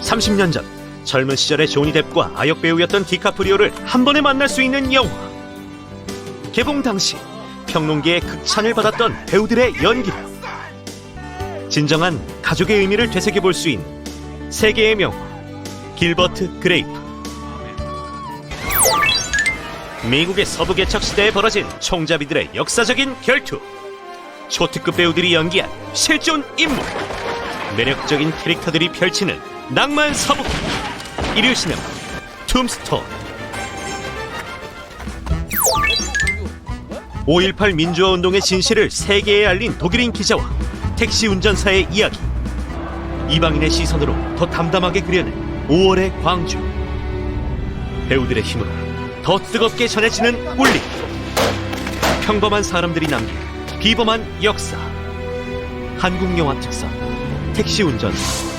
30년 전 젊은 시절의 조니 뎁과 아역 배우였던 디카프리오를 한 번에 만날 수 있는 영화. 개봉 당시 평론계의 극찬을 받았던 배우들의 연기로 진정한 가족의 의미를 되새겨 볼 수 있는 세계의 명화 길버트 그레이프. 미국의 서부 개척 시대에 벌어진 총잡이들의 역사적인 결투. 초특급 배우들이 연기한 실존 인물. 매력적인 캐릭터들이 펼치는 낭만 서부. 일요 시네마 툼스톤. 5.18 민주화 운동의 진실을 세계에 알린 독일인 기자와 택시 운전사의 이야기. 이방인의 시선으로 더 담담하게 그려낸 5월의 광주. 배우들의 힘으로 더 뜨겁게 전해지는 울림. 평범한 사람들이 남긴 비범한 역사. 한국 영화 특선 택시 운전사